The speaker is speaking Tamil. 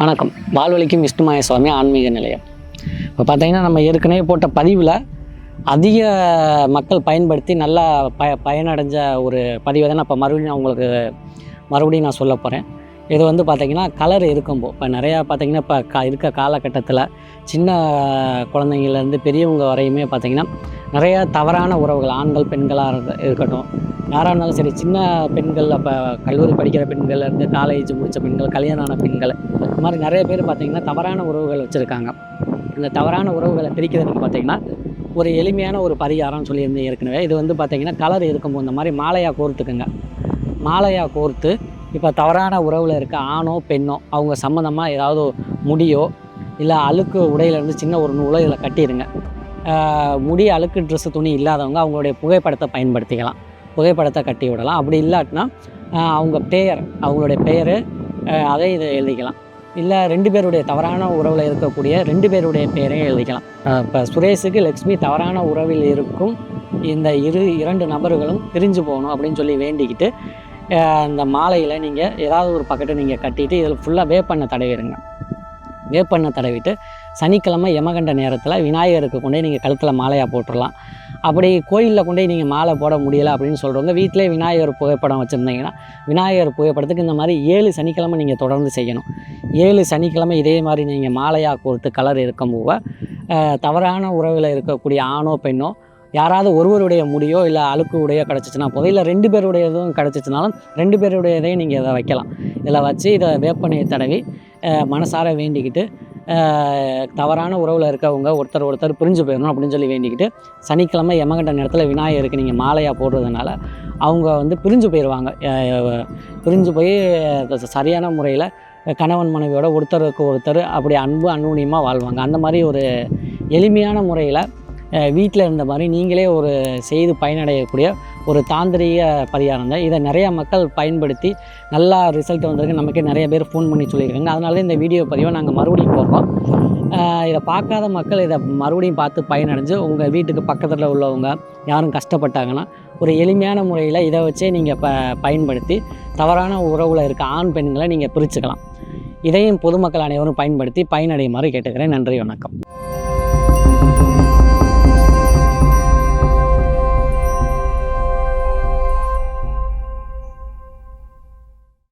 வணக்கம். வாழ்வழிக்கும் விஷ்ணுமாய சுவாமி ஆன்மீக நிலையம். இப்போ பார்த்தீங்கன்னா நம்ம ஏற்கனவே போட்ட பதிவில் அதிக மக்கள் பயன்படுத்தி நல்லா ப பயனடைஞ்ச ஒரு பதிவை தான் நான் இப்போ மறுபடியும் நான் உங்களுக்கு மறுபடியும் நான் சொல்ல போகிறேன் இது வந்து பார்த்திங்கன்னா கலர் இருக்கும்போ இப்போ நிறையா பார்த்திங்கன்னா இப்போ கா இருக்க காலகட்டத்தில் சின்ன குழந்தைங்கள்லேருந்து பெரியவங்க வரையுமே பார்த்திங்கன்னா நிறைய தவறான உறவுகள் ஆண்கள் பெண்களாக இருக்க- இருக்கட்டும் யாராக இருந்தாலும் சரி சின்ன பெண்கள் அப்போ கல்லூரி படிக்கிற பெண்கள்லேருந்து காலேஜ் முடித்த பெண்கள் கல்யாணம் ஆன பெண்கள் இந்த மாதிரி நிறைய பேர் பார்த்திங்கன்னா தவறான உறவுகள் வச்சுருக்காங்க. இந்த தவறான உறவுகளை பிரிக்கிறதுக்கு பார்த்திங்கன்னா ஒரு எளிமையான ஒரு பரிகாரம்னு சொல்லியிருந்தேன் ஏற்கனவே இது வந்து பார்த்திங்கன்னா கலர் இருக்கும்போது இந்த மாதிரி மாலையாக கோர்த்துக்குங்க. மாலையாக கோர்த்து இப்போ தவறான உறவில் இருக்க ஆணோ பெண்ணோ அவங்க சம்மந்தமாக ஏதாவது முடியோ இல்லை அழுக்கு உடையிலேருந்து சின்ன ஒரு நூலை இதில் கட்டிடுங்க. முடி அழுக்கு ட்ரெஸ்ஸு துணி இல்லாதவங்க அவங்களுடைய புகைப்படத்தை பயன்படுத்திக்கலாம். புகைப்படத்தை கட்டி விடலாம். அப்படி இல்லாட்டினா அவங்க பெயர் அவங்களுடைய பெயர் அதை இதை எழுதிக்கலாம். இல்லை ரெண்டு பேருடைய தவறான உறவில் இருக்கக்கூடிய ரெண்டு பேருடைய பெயரையும் எழுதிக்கலாம். இப்போ சுரேஷுக்கு லக்ஷ்மி தவறான உறவில் இருக்கும் இந்த இரு இரண்டு நபர்களும் பிரிஞ்சு போகணும் அப்படின்னு சொல்லி வேண்டிக்கிட்டு அந்த மாலையில் நீங்கள் ஏதாவது ஒரு பக்கெட்டை நீங்கள் கட்டிட்டு இதில் ஃபுல்லாக வேப்பண்ணை தடவிடுங்க. வேப்பண்ணை தடவிட்டு சனிக்கிழமை யமகண்ட நேரத்தில் விநாயகருக்கு கொண்டே நீங்கள் கழுத்தில் மாலையாக போட்டுடலாம் அப்படி கோயிலில் கொண்டு போய் நீங்கள் மாலை போட முடியலை அப்படின்னு சொல்கிறவங்க வீட்டிலே விநாயகர் புகைப்படம் வச்சுருந்தீங்கன்னா விநாயகர் புகைப்படத்துக்கு இந்த மாதிரி ஏழு சனிக்கிழமை நீங்கள் தொடர்ந்து செய்யணும். ஏழு சனிக்கிழமை இதே மாதிரி நீங்கள் மாலையாக கோர்த்து கலர் இருக்கும்போது போக தவறான உறவில் இருக்கக்கூடிய ஆணோ பெண்ணோ யாராவது ஒருவருடைய முடியோ இல்லை அழுக்கு உடையோ கிடச்சிச்சின்னா போதும். இல்லை ரெண்டு பேருடையதும் கிடச்சிச்சினாலும் ரெண்டு பேருடையதையும் நீங்கள் இதை வைக்கலாம். இதில் வச்சு இதை வேப்பனையை தடவி மனசார வேண்டிக்கிட்டு தவறான உறவில் இருக்கவங்க ஒருத்தர் ஒருத்தர் பிரிஞ்சு போயிடணும் அப்படின்னு சொல்லி வேண்டிக்கிட்டு சனிக்கிழமை எமகண்ட நேரத்தில் விநாயகருக்கு நீங்கள் மாலையாக போடுறதுனால அவங்க வந்து பிரிஞ்சு போயிடுவாங்க பிரிஞ்சு போய் சரியான முறையில் கணவன் மனைவியோட ஒருத்தருக்கு ஒருத்தர் அப்படி அன்பு அன்னுணியமாக வாழ்வாங்க. அந்த மாதிரி ஒரு எளிமையான முறையில் வீட்டில் இருந்த மாதிரி நீங்களே ஒரு செய்து பயனடையக்கூடிய ஒரு தாந்திரிக பரிகாரம் தான் இதை நிறையா மக்கள் பயன்படுத்தி நல்லா ரிசல்ட் வந்திருக்கு. நமக்கே நிறைய பேர் ஃபோன் பண்ணி சொல்லியிருக்காங்க. அதனால தான் இந்த வீடியோ பதிவை நாங்கள் மறுபடியும் போடுறோம். இதை பார்க்காத மக்கள் இதை மறுபடியும் பார்த்து பயனடைஞ்சு உங்கள் வீட்டுக்கு பக்கத்தில் உள்ளவங்க யாரும் கஷ்டப்பட்டாங்கன்னா ஒரு எளிமையான முறையில் இதை வச்சே நீங்கள் ப பயன்படுத்தி தவறான உறவில் இருக்க ஆண் பெண்களை நீங்கள் பிரிச்சுக்கலாம். இதையும் பொதுமக்கள் அனைவரும் பயன்படுத்தி பயனடையுமாறு கேட்டுக்கிறேன். நன்றி வணக்கம்.